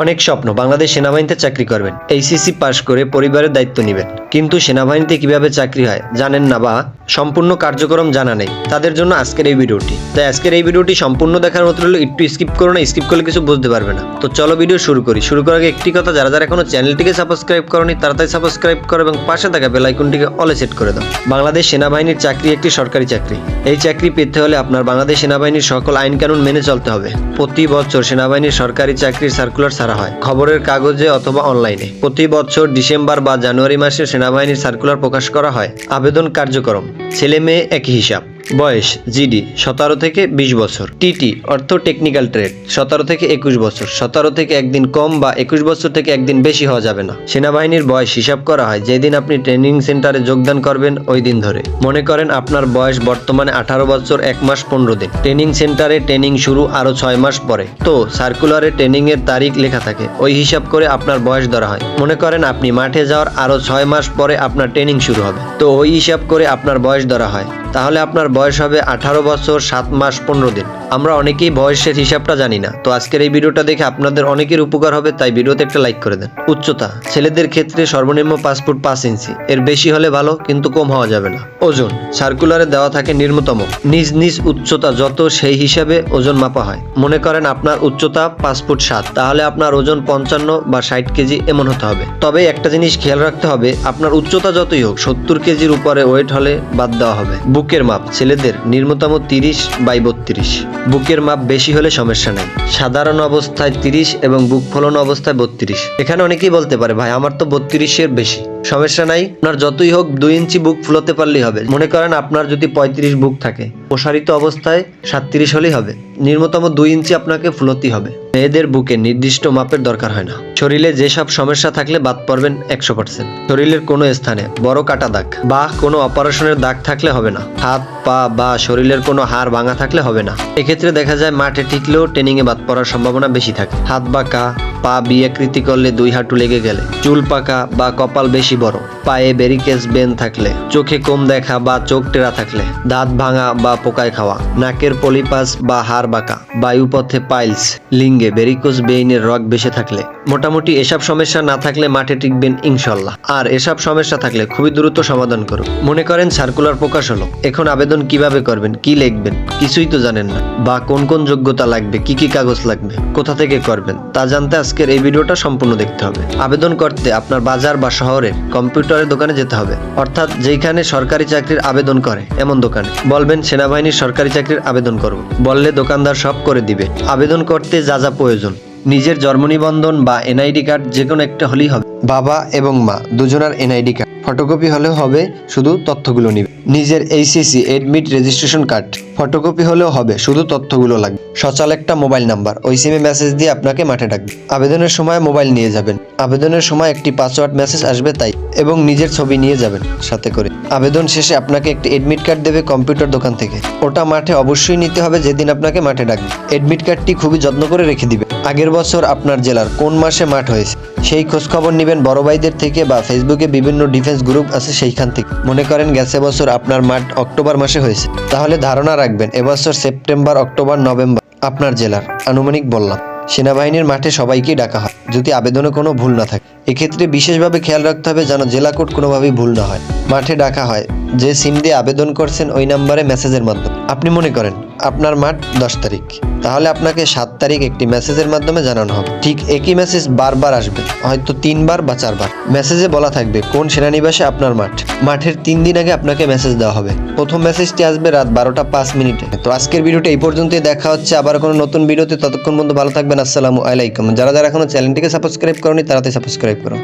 অনেক স্বপ্ন। বাংলাদেশ সেনাবাহিনীতে চাকরি করবেন। এইচএসসি পাশ করে পরিবারের দায়িত্ব নেবেন। কিন্তু সেনাবাহিনীতে কীভাবে চাকরি হয় জানেন না বা সম্পূর্ণ কার্যক্রম জানা নেই। তাদের জন্য আজকের এই ভিডিওটি। তাই আজকের এই ভিডিওটি সম্পূর্ণ দেখার মতো হলো একটু স্কিপ করো না স্কিপ করলে কিছু বুঝতে পারবে না। তো চলো ভিডিও শুরু করি। শুরু করার আগে একটি কথা, যারা যারা এখনও চ্যানেলটিকে সাবস্ক্রাইব করনি তাড়াতাড়ি সাবস্ক্রাইব করো এবং পাশে থাকা বেল আইকনটিকে অলে সেট করে দাও। বাংলাদেশ সেনাবাহিনীর চাকরি একটি সরকারি চাকরি। এই চাকরি পেতে হলে আপনার বাংলাদেশ সেনাবাহিনীর সকল আইন কানুন মেনে চলতে হবে। প্রতি বছর সেনাবাহিনীর সরকারি চাকরির সার্কুলার ছাড়া হয়। খবরের কাগজে অথবা অনলাইনে। প্রতি বছর ডিসেম্বর বা জানুয়ারি মাসে সেনাবাহিনীর সার্কুলার প্রকাশ করা হয়। আবেদন কার্যক্রম। ছেলে মেয়ে একই হিসাব। বয়স, জিডি, সতেরো থেকে বিশ বছর। টিটি, অর্থ টেকনিক্যাল ট্রেড সতেরো থেকে একুশ বছর। সতেরো থেকে একদিন কম বা একুশ বছর থেকে একদিন বেশি হওয়া যাবে না। সেনাবাহিনীর বয়স হিসাব করা হয়, যেদিন আপনি ট্রেনিং সেন্টারে যোগদান করবেন, ওই দিন ধরে। মনে করেন আপনার বয়স বর্তমানে আঠারো বছর, এক মাস পনেরো দিন। ট্রেনিং সেন্টারে ট্রেনিং শুরু আরও ছয় মাস পরে। তো সার্কুলারে ট্রেনিং এর তারিখ লেখা থাকে। ওই হিসাব করে আপনার বয়স ধরা হয়। মনে করেন আপনি মাঠে যাওয়ার আরও ছয় মাস পরে আপনার ট্রেনিং শুরু হবে। তো, ওই হিসাব করে আপনার বয়স ধরা হয়। তাহলে আপনার বয়স হবে আঠারো বছর সাত মাস পনেরো দিন। আমরা অনেকেই বয়সের হিসাবটা জানি না। তো আজকের এই ভিডিওটা দেখে আপনাদের অনেকের উপকার হবে, তাই ভিডিওতে একটা লাইক করে দেন। উচ্চতা, ছেলেদের ক্ষেত্রে সর্বনিম্ন পাঁচ ফুট পাঁচ ইঞ্চি। এর বেশি হলে ভালো, কিন্তু কম হওয়া যাবে না। ওজন সার্কুলারে দেওয়া থাকে নিম্নতম নিজ নিজ উচ্চতা যত সেই হিসাবে ওজন মাপা হয়। মনে করেন আপনার উচ্চতা পাঁচ ফুট সাত, তাহলে আপনার ওজন পঞ্চান্ন বা ষাট কেজি এমন হতে হবে। তবে একটা জিনিস খেয়াল রাখতে হবে, আপনার উচ্চতা যতই হোক, সত্তর কেজির উপরে ওয়েট হলে বাদ দেওয়া হবে। বুকের মাপ, ছেলেদের নিম্নতম তিরিশ বাই বত্রিশ। বুকের মাপ বেশি হলে সমস্যা নেই। সাধারণ অবস্থায় তিরিশ এবং বুক ফলন অবস্থায় বত্রিশ। এখানে অনেকেই বলতে পারে, ভাই, আমার তো বত্রিশের বেশি। সমস্যা নাই। আপনার যতই হোক দুই ইঞ্চি বুক ফুলোতে পারলেই হবে। মনে করেন আপনার যদি পঁয়ত্রিশ বুক থাকে, প্রসারিত অবস্থায় সাতত্রিশ হলেই হবে। নিম্নতম দুই ইঞ্চি আপনাকে ফুলতেই হবে। মেয়েদের বুকে নির্দিষ্ট মাপের দরকার হয় না। শরীরে যেসব সমস্যা থাকলে বাদ পড়বেন একশো পার্সেন্ট শরীরের কোনো স্থানে বড় কাটা দাগ বা কোনো অপারেশনের দাগ থাকলে হবে না। হাত, পা বা শরীরের কোনো হাড় ভাঙা থাকলে হবে না। এক্ষেত্রে দেখা যায় মাঠে টিকলেও ট্রেনিংয়ে বাদ পড়ার সম্ভাবনা বেশি থাকে। হাত বাঁকা পা বিয়াকৃতি করলে দুই হাঁটু লেগে গেলে। চুল পাকা বা কপাল বেশি বড়। পায়ে ব্যারিকেজ বেন থাকলে, চোখে কম দেখা বা চোখ টেরা থাকলে, দাঁত ভাঙা বা পোকায় খাওয়া, নাকের পলিপাস বা হাড় বাঁকা, বায়ুপথে পাইলস লিঙ্গে বেরিকোজ বেইনের রগ বেশি থাকলে। মোটামুটি এসব সমস্যা না থাকলে মাঠে টিকবেন ইনশাল্লাহ। আর এসব সমস্যা থাকলে খুবই দ্রুত সমাধান করুন। মনে করেন সার্কুলার প্রকাশ হলো। এখন আবেদন কীভাবে করবেন, কি লিখবেন, কিছুই তো জানেন না। বা কোন কোন যোগ্যতা লাগবে, কি কি কাগজ লাগবে, কোথা থেকে করবেন, তা জানতে আজকের এই ভিডিওটা সম্পূর্ণ দেখতে হবে। আবেদন করতে আপনার বাজার বা শহরের কম্পিউটারের দোকানে যেতে হবে। অর্থাৎ যেখানে সরকারি চাকরির আবেদন করে, এমন দোকানে। বলবেন, সেনাবাহিনীর সরকারি চাকরির আবেদন করব। বললে দোকানদার সব করে দিবে। আবেদন করতে যা যা প্রয়োজন। নিজের জন্ম নিবন্ধন বা এনআইডি কার্ড যে কোনো একটা হলেই হবে। বাবা এবং মা, দুজনার এনআইডি কার্ড। ফটোকপি হলেও হবে শুধু তথ্যগুলো নিবে। নিজের HSC admit registration card photocopy হলেও হবে শুধু তথ্যগুলো লাগবে। সচল একটা মোবাইল নাম্বার ওই সিমে মেসেজ দিয়ে আপনাকে মাঠে ডাকবে। আবেদনের সময় মোবাইল নিয়ে যাবেন। আবেদনের সময় একটি পাসওয়ার্ড মেসেজ আসবে তাই, এবং নিজের ছবি নিয়ে যাবেন সাথে করে। আবেদন শেষে আপনাকে একটি এডমিট কার্ড দেবে কম্পিউটার দোকান থেকে। ওটা মাঠে অবশ্যই নিতে হবে যেদিন আপনাকে মাঠে ডাকবে। এডমিট কার্ডটি খুবই যত্ন করে রেখে দিবে। আগের বছর আপনার জেলার কোন মাসে মাঠ হয়েছে? সেই খোঁজ খবর নেবেন বড় ভাইদের থেকে বা ফেসবুকে বিভিন্ন ডিফেন্স গ্রুপ আছে সেইখান থেকে। মনে করেন গেছে বছর আপনার মাঠ অক্টোবর মাসে হয়েছে। তাহলে ধারণা রাখবেন, এবছর সেপ্টেম্বর, অক্টোবর, নভেম্বর আপনার জেলার, আনুমানিক বললাম। সেনাবাহিনীর মাঠে সবাইকেই ডাকা হয়, যদি আবেদনে কোনো ভুল না থাকে। এক্ষেত্রে বিশেষভাবে খেয়াল রাখতে হবে যেন জেলা কোড কোনোভাবেই ভুল না হয়। মাঠে ডাকা হয়। যে সিম দিয়ে আবেদন করছেন ওই নাম্বারে মেসেজের মাধ্যমে। আপনি মনে করেন, আপনার মাঠ দশ তারিখ। তাহলে আপনাকে সাত তারিখ একটি মেসেজের মাধ্যমে জানানো হবে। ঠিক একই মেসেজ বারবার আসবে, হয়তো তিনবার বা চারবার। মেসেজে বলা থাকবে, কোন সেনানিবাসে আপনার মাঠ? মাঠের তিন দিন আগে আপনাকে মেসেজ দেওয়া হবে। প্রথম মেসেজটি আসবে রাত বারোটা পাঁচ মিনিটে। তো আজকের ভিডিওটা এই পর্যন্তই। দেখা হচ্ছে আবার কোনো নতুন ভিডিওতে। ততক্ষণ পর্যন্ত ভালো থাকবেন। আসসালামু আলাইকুম। যারা যারা এখনও চ্যানেলটিকে সাবস্ক্রাইব করনি তাড়াতাড়ি সাবস্ক্রাইব করো